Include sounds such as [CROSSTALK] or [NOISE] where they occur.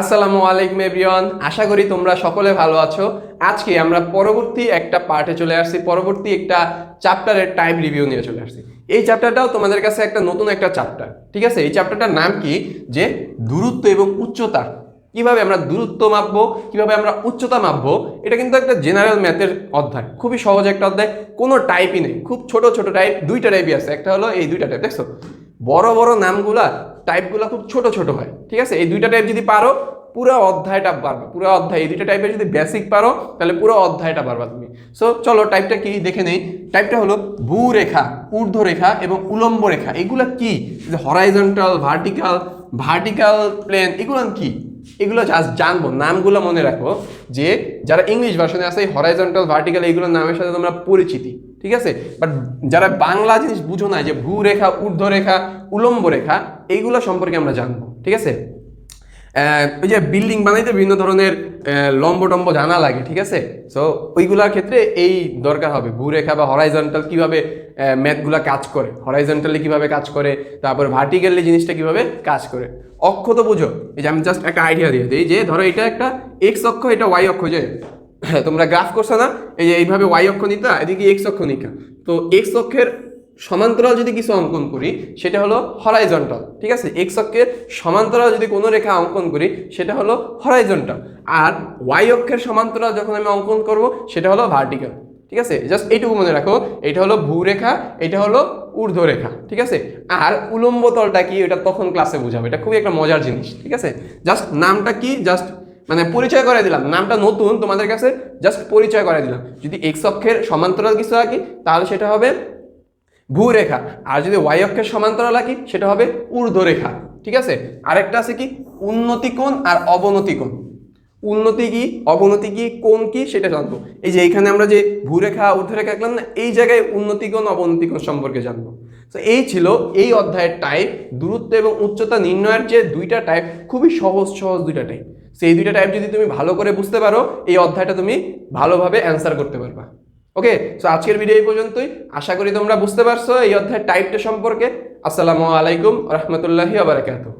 আসসালামু আলাইকুম এভরিওয়ান, আশা করি তোমরা সকলে ভালো আছো। আজকে আমরা পরবর্তী একটা পার্টে চলে আসছি, পরবর্তী একটা চ্যাপ্টারের টাইম রিভিউ নিয়ে চলে আসছি। এই চ্যাপ্টারটাও তোমাদের কাছে একটা নতুন একটা চ্যাপ্টার, ঠিক আছে? এই চ্যাপ্টারটার নাম কি? যে দূরত্ব এবং উচ্চতা, কীভাবে আমরা দূরত্ব মাপবো, কীভাবে আমরা উচ্চতা মাপবো, এটা কিন্তু একটা জেনারেল ম্যাথের অধ্যায়, খুবই সহজ একটা অধ্যায়, কোনো টাইপই নেই, খুব ছোট ছোট টাইপ দুইটা টাইপই আছে, একটা হলো এই দুইটা টাইপ দেখছ? বড় বড় নামগুলা টাইপগুলো খুব ছোট ছোট হয়, ঠিক আছে? এই দুইটা টাইপ যদি পারো, পুরো অধ্যায়টা পারবে পুরো অধ্যায়। এই দুইটা টাইপের যদি বেসিক পারো, তাহলে পুরো অধ্যায়টা পারবা তুমি। সো চলো টাইপটা কি দেখে নেই? টাইপটা হলো ভূরেখা ঊর্ধ্ব রেখা এবং উলম্ব রেখা এগুলো কি? যে হরাইজন্টাল ভার্টিক্যাল ভার্টিক্যাল প্লেন এগুলো কি? এগুলো জাস্ট জানব। নামগুলো মনে রাখো যে যারা ইংলিশ ভার্সনে আছে, এই হরাইজন্টাল ভার্টিক্যাল এইগুলোর নামের সাথে তোমরা পরিচিতি। ঠিক আছে? বাট যারা বাংলা জিনিস বুঝো না যে ভূরেখা ঊর্ধ্ব রেখা উলম্ব রেখা এইগুলো সম্পর্কে আমরা জানব, ঠিক আছে? ওই যে বিল্ডিং বানাইতে বিভিন্ন ধরনের লম্ব টম্ব জানা লাগে, ঠিক আছে? সো ওইগুলোর ক্ষেত্রে এই দরকার হবে, ভূরেখা বা হরাইজন্টাল কীভাবে ম্যাথগুলা কাজ করে হরাইজন্টালি কীভাবে কাজ করে, তারপর ভার্টিক্যালি জিনিসটা কীভাবে কাজ করে। অক্ষ তো বুঝো, এই যে আমি জাস্ট একটা আইডিয়া দিয়ে দিই, যে ধরো এটা একটা এক্স অক্ষ, এটা ওয়াই অক্ষ, যে [COUGHS] তোমরা গ্রাফ করছ না? এই যে এইভাবে ওয়াই অক্ষ নিতা, এদিকে এক্স অক্ষ নিকা। তো এক্স অক্ষের সমান্তরাল যদি কিছু অঙ্কন করি, সেটা হলো হরাইজন্টাল ঠিক আছে? এক্স অক্ষের সমান্তরাল যদি কোনো রেখা অঙ্কন করি, সেটা হলো হরাইজন্টাল আর ওয়াই অক্ষের সমান্তরাল যখন আমি অঙ্কন করব, সেটা হলো ভার্টিক্যাল ঠিক আছে? জাস্ট এইটুকু মনে রাখো, এটা হলো ভূরেখা, এটা হলো ঊর্ধ্ব রেখা ঠিক আছে? আর উলম্ব তলটা কি এটা তখন ক্লাসে বুঝাবো। এটা খুবই একটা মজার জিনিস, ঠিক আছে? জাস্ট নামটা কি? জাস্ট মানে পরিচয় করে দিলাম। নামটা নতুন, তোমাদের কাছে জাস্ট পরিচয় করে দিলাম। যদি এক্স অক্ষের সমান্তরাল কিছু আঁকি তাহলে সেটা হবে ভূরেখা। আর যদি ওয়াই অক্ষের সমান্তরাল আঁকি সেটা হবে ঊর্ধ্বরেখা। ঠিক আছে? আরেকটা আছে কি? উন্নতি কোণ আর অবনতি কোণ। উন্নতি কি, অবনতি কি, কোণ কি, সেটা জানব। এই যে এইখানে আমরা যে ভূরেখা, ঊর্ধ্বরেখা আঁকলাম না, এই জায়গায় উন্নতি কোণ, অবনতি কোণ সম্পর্কে জানব। তো এই ছিল এই অধ্যায়ের টাইপ দূরত্ব এবং উচ্চতা নির্ণয়ের যে দুইটা টাইপ খুবই সহজ সহজ দুইটা টাইপ সেই দুইটা টাইপ যদি তুমি ভালো করে বুঝতে পারো, এই অধ্যায়টা তুমি ভালোভাবে অ্যান্সার করতে পারবা। ওকে সো আজকের ভিডিও এই পর্যন্তই। আশা করি তোমরা বুঝতে পারছ এই অধ্যায়ের টাইপটা সম্পর্কে। আসসালামু আলাইকুম, রহমতুল্লাহি আবরাকাতুহ